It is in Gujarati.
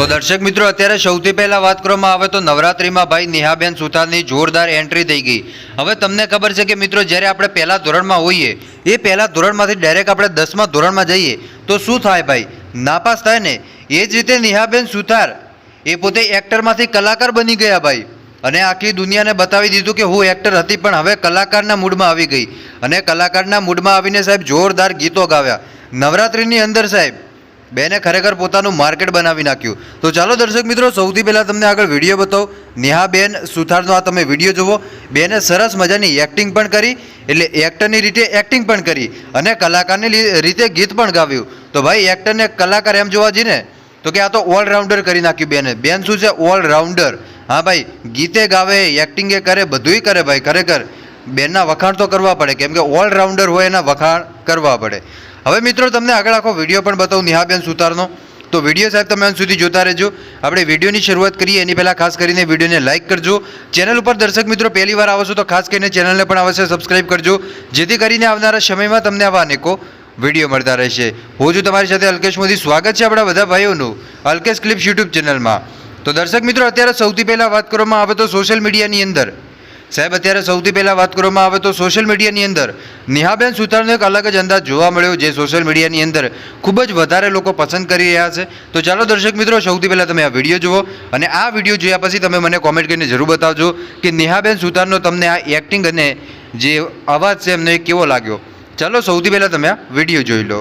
તો દર્શક મિત્રો, અત્યારે સૌથી પહેલા વાત કરવામાં આવે તો નવરાત્રિમાં ભાઈ નેહાબેન સુથારની જોરદાર એન્ટ્રી થઈ ગઈ. હવે તમને ખબર છે કે મિત્રો, જ્યારે આપણે પહેલા ધોરણમાં હોઈએ, એ પહેલા ધોરણમાંથી ડાયરેક્ટ આપણે દસમા ધોરણમાં જઈએ, તો શું થાય ભાઈ? નાપાસ થાય ને? એ જ રીતે નેહાબેન સુથાર, એ પોતે એક્ટરમાંથી કલાકાર બની ગયા ભાઈ. અને આખી દુનિયાને બતાવી દીધું કે હું એક્ટર હતી, પણ હવે કલાકારના મૂડમાં આવી ગઈ. અને કલાકારના મૂડમાં આવીને સાહેબ જોરદાર ગીતો ગાવ્યા. નવરાત્રિની અંદર સાહેબ બેને ખરેખર પોતાનું માર્કેટ બનાવી નાખ્યું. તો ચાલો દર્શક મિત્રો, સૌથી પહેલાં તમને આગળ વીડિયો બતાવો. નેહાબેન સુથારનો આ તમે વીડિયો જુઓ. બેને સરસ મજાની એક્ટિંગ પણ કરી, એટલે એક્ટરની રીતે એક્ટિંગ પણ કરી અને કલાકારની રીતે ગીત પણ ગાવ્યું. તો ભાઈ એક્ટરને કલાકાર એમ જોવા જઈએ ને તો કે આ તો ઓલરાઉન્ડર કરી નાખ્યું બેને. બેન શું છે? ઓલરાઉન્ડર હા ભાઈ, ગીતે ગાવે એક્ટિંગે કરે, બધુંય કરે ભાઈ, ખરેખર. બેનના વખાણ તો કરવા પડે. કેમ કે ઓલરાઉન્ડર હોય એના વખાણ કરવા પડે. હવે મિત્રો, તમને આગળ આખો વીડિયો પણ બતાવું, નિહાબેન સુતારનો. તો વીડિયો સાહેબ, તમે અંત સુધી જોતા રહેજો. આપણે વિડીયોની શરૂઆત કરીએ, એની પહેલાં ખાસ કરીને વિડીયોને લાઇક કરજો. ચેનલ ઉપર દર્શક મિત્રો પહેલી વાર આવો તો ખાસ કરીને ચેનલને પણ અવશ્ય સબસ્ક્રાઇબ કરજો. જેથી કરીને આવનારા સમયમાં તમને આવા અનેકો વીડિયો મળતા રહેશે. હું છું તમારી સાથે અલ્કેશ મોદી. સ્વાગત છે આપણા બધા ભાઈઓનું અલ્કેશ ક્લિપ્સ યુટ્યુબ ચેનલમાં. તો દર્શક મિત્રો, અત્યારે સૌથી પહેલાં વાત કરવામાં આવે તો સોશિયલ મીડિયાની અંદર સાહેબ, અત્યારે સૌથી પહેલાં વાત કરવામાં આવે તો સોશિયલ મીડિયાની અંદર નેહાબેન સુતારનો એક અલગ જ અંદાજ જોવા મળ્યો જે સોશિયલ મીડિયાની અંદર ખૂબ જ વધારે લોકો પસંદ કરી રહ્યા છે. તો ચાલો દર્શક મિત્રો, સૌથી પહેલાં તમે આ વીડિયો જુઓ અને આ વીડિયો જોયા પછી તમે મને કોમેન્ટ કરીને જરૂર બતાવજો કે નેહાબેન સુથારનો તમને આ એક્ટિંગ અને જે અવાજ છે એમને કેવો લાગ્યો. ચાલો સૌથી પહેલાં તમે આ વીડિયો જોઈ લો.